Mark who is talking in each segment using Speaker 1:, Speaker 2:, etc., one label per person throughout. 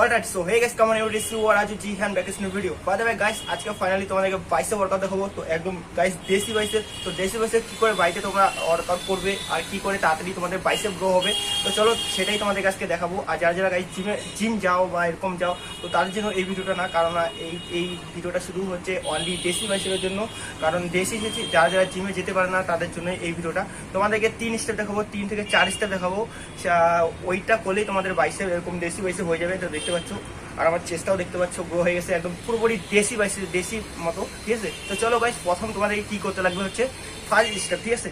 Speaker 1: Alright so hey guys কেমন এভরি সু আর আজ জি হ্যান্ড ব্যাকেস new video by the guys আজকে ফাইনালি তোমাদেরকে বাইসে ওয়ার্কআউট দেখাবো, তো একদম গাইস দেশি বাইসে তো দেশি বাইসে কি করে বাইতে তোমরা ওয়ার্কআউট করবে আর কি করে তাড়াতাড়ি তোমাদের বাইসে গ্রো হবে, তো চলো সেটাই তোমাদের আজকে দেখাবো। আর যারা যারা গাইস জিমে জিম যাও বা এরকম যাও, তো তার জন্য এই ভিডিওটা না, কারণ এই এই ভিডিওটা শুধু হচ্ছে অনলি দেশি বাইসের জন্য, কারণ দেশি যেছি যারা যারা জিমে যেতে পারে না, তাদের জন্য এই ভিডিওটা তোমাদেরকে তিন স্টেপ দেখাবো, তিন থেকে চার স্টেপ দেখাবো ওইটা করলেই তোমাদের বাইসে এরকম দেশি বাইসে হয়ে যাবে, তো দেখতে পাচ্ছ। আর আমার চেষ্টাও দেখতে পাচ্ছ গ্রো হয়ে গেছে একদম পুরোপুরি দেশি বাইসে দেশি মতো, ঠিক আছে? তো চলো গাইস প্রথম তোমাদেরকে কি করতে লাগবে হচ্ছে ফার্স্ট স্টেপ ঠিক আছে?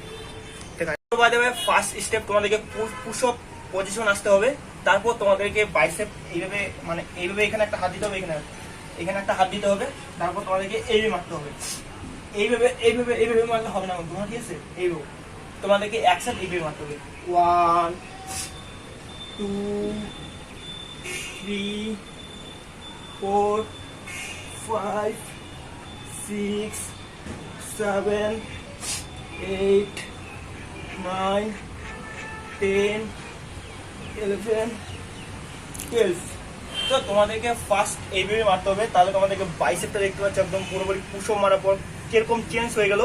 Speaker 1: ফার্স্ট স্টেপ তোমাদেরকে পুশ আপ পজিশন আসতে হবে। তারপর তোমাদেরকে বাইসেপ এইভাবে মানে এইভাবে এখানে একটা হাত দিতে হবে, এখানে। এখানে একটা হাত দিতে হবে, তারপর তোমাদেরকে এইভাবে মারতে হবে। এইভাবে এইভাবে এইভাবে মারলে হবে না তোমার ঠিক আছে? এইভাবে। তোমাদেরকে একসাথে এইভাবে মারতে হবে। One two three four five six seven eight nine ten eleven twelve তো তোমাদেরকে ফার্স্ট এইভাবে মারতে হবে, তাহলে তোমাদেরকে বাইসেপটা দেখতে পাচ্ছ, একদম পুরোপুরি পুষো মারার পর কীরকম চেঞ্জ হয়ে গেল।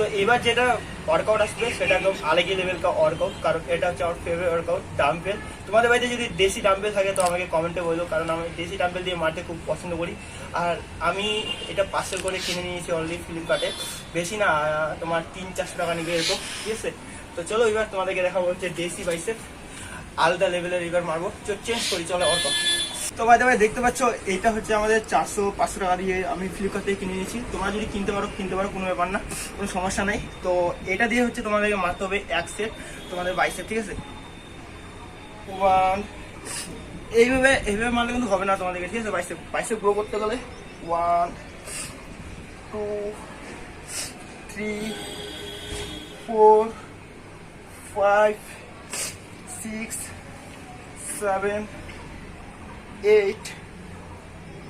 Speaker 1: তো এবার যেটা ওয়ার্কআউট আসবে, সেটা একদম আলাগি লেভেল কা ওয়ার্কআউট কারণ এটা হচ্ছে আমার ফেভারিট ওয়ার্কআউট ডাম্পেল তোমাদের বাড়িতে যদি দেশি ডাম্পেল থাকে, তো আমাকে কমেন্টে বলো, কারণ আমি দেশি ডাম্পেল দিয়ে মারতে খুব পছন্দ করি। আর আমি এটা পার্সেল করে কিনে নিয়েছি অলরেডি ফ্লিপকার্টে বেশি না, তোমার তিন চারশো টাকা নিবে এরকম, ঠিক আছে? তো চলো এবার তোমাদেরকে দেখাবো হচ্ছে দেশি বাইসেপ আলাদা লেভেলের এবার মারবো। চেঞ্জ করি, চলো অর্ক তো ভাই দেখতে পাচ্ছ এটা হচ্ছে আমাদের চারশো পাঁচশো টাকা দিয়ে আমি ফ্লিপকার্ট থেকে কিনে নিয়েছি। তোমরা যদি কিনতে পারো কিনতে পারো কোনো ব্যাপার না কোনো সমস্যা নেই। তো এটা দিয়ে হচ্ছে তোমাদেরকে মারতে হবে এক সেট তোমাদের বাইসেপ ঠিক আছে? ওয়ান এইভাবে এইভাবে মারলে কিন্তু হবে না তোমাদেরকে ঠিক আছে? বাইসেপ বাইসেপ গ্রো করতে গেলে one two three four five six seven, eight,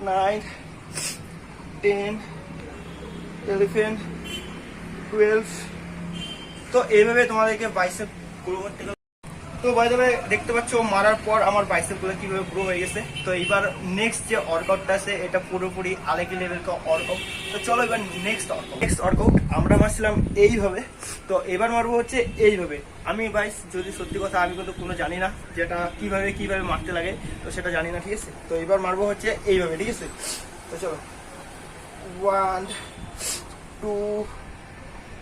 Speaker 1: nine, ten, eleven, twelve. তো এইভাবে তোমাদেরকে বাইসেপ গ্রো করতে তো বাই দেখতে পাচ্ছ মারার পর আমার বাইসেপগুলো কীভাবে গ্রো হয়ে গেছে। তো এবার নেক্সট যে ওয়ার্কআউটটা আছে, এটা পুরোপুরি আলেকি লেভেল ওয়ার্কআউট তো চলো এবার নেক্সট ওয়ার্কআউট নেক্সট ওয়ার্কআউট আমরা মারছিলাম এইভাবে। তো এবার মারবো হচ্ছে এইভাবে। আমি বাইস যদি সত্যি কথা আমি কিন্তু কোনো জানি না যেটা কীভাবে কীভাবে মারতে লাগে, তো সেটা জানি না, ঠিক আছে? তো এবার মারবো হচ্ছে এইভাবে, ঠিক আছে? তো চলো। One two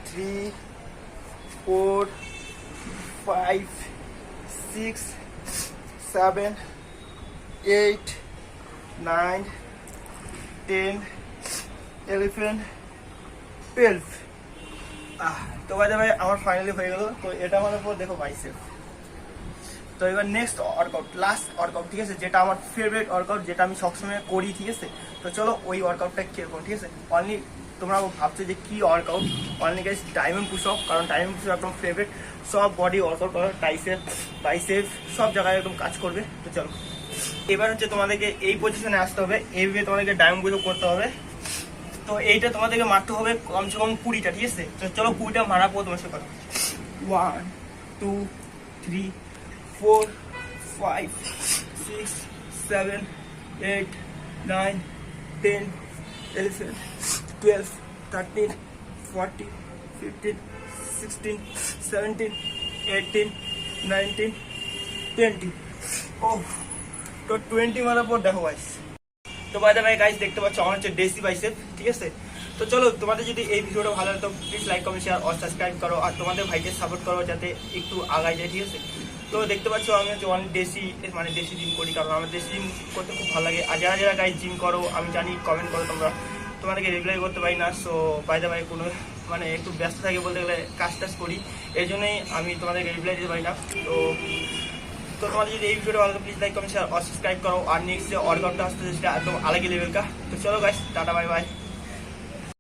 Speaker 1: three four five seven, eight, nine, ten, eleven, twelve. আহ, তো ভাই ভাই আমার ফাইনালি হয়ে গেল। তো এটা আমার পর দেখো বাইসেপ তো এবার নেক্সট ওয়ার্কআউট লাস্ট ওয়ার্কআউট ঠিক আছে? যেটা আমার ফেভারিট ওয়ার্কআউট যেটা আমি সবসময় করি ঠিক আছে? তো চলো ওই ওয়ার্কআউটটা কীরকম ঠিক আছে? অনলি তোমরা ভাবছ যে কি workout only guys diamond push কারণ ডায়মন্ড পুশ একদম ফেভারিট সব বডি ওয়ার্কআউট করো টাইসেপ বাইসেপ সব জায়গায় একদম কাজ করবে। তো চলো। এবার হচ্ছে তোমাদেরকে এই পজিশনে আসতে হবে। এইভাবে তোমাদেরকে ডায়মন্ড পুশ করতে হবে। তো এইটা তোমাদেরকে মারতে হবে কমসে কম কুড়িটা ঠিক আছে? তো চলো কুড়িটা মারা পর তোমার সাথে কথা one two three four, five, six, seven, eight, nine, ten, eleven, twelve, thirteen, fourteen, fifteen, sixteen, seventeen, eighteen, nineteen, twenty. Oh, তো টোয়েন্টি মারার পর দেখো গাইস তো বাই দ্য গাইস দেখতে পাচ্ছ আমার হচ্ছে ডেসি বাইসেপ ঠিক আছে? তো চলো তোমাদের যদি এই ভিডিওটা ভালো লাগে তো প্লিজ লাইক কমেন্ট শেয়ার আর সাবস্ক্রাইব করো আর তোমাদের ভাইকে সাপোর্ট করো যাতে একটু আগায় যায় ঠিক আছে? তো দেখতে পাচ্ছ আমি হচ্ছে অনেক দেশি মানে দেশি জিম করি কারণ আমার দেশি জিম করতে খুব ভালো লাগে। আর যারা যারা গাইজ জিম করো আমি জানি কমেন্ট করো তোমরা। তোমাদেরকে রিপ্লাই করতে পারি না সো বাই দা ভাই কোনো মানে একটু ব্যস্ত থাকি বলতে গেলে কাজ টাজ করি, এই জন্যই আমি তোমাদেরকে রিপ্লাই দিতে পারি না। তো তো তোমাদের যদি এই ভিডিওটা ভালো প্লিজ লাইক কমেন্ট শেয়ার আর সাবস্ক্রাইব করো। আর নেক্সট যে ওয়ার্কআউটটা আসতে সেটা একদম আলাদা লেভেল কা। তো চলো গাইস টাটা বাই বাই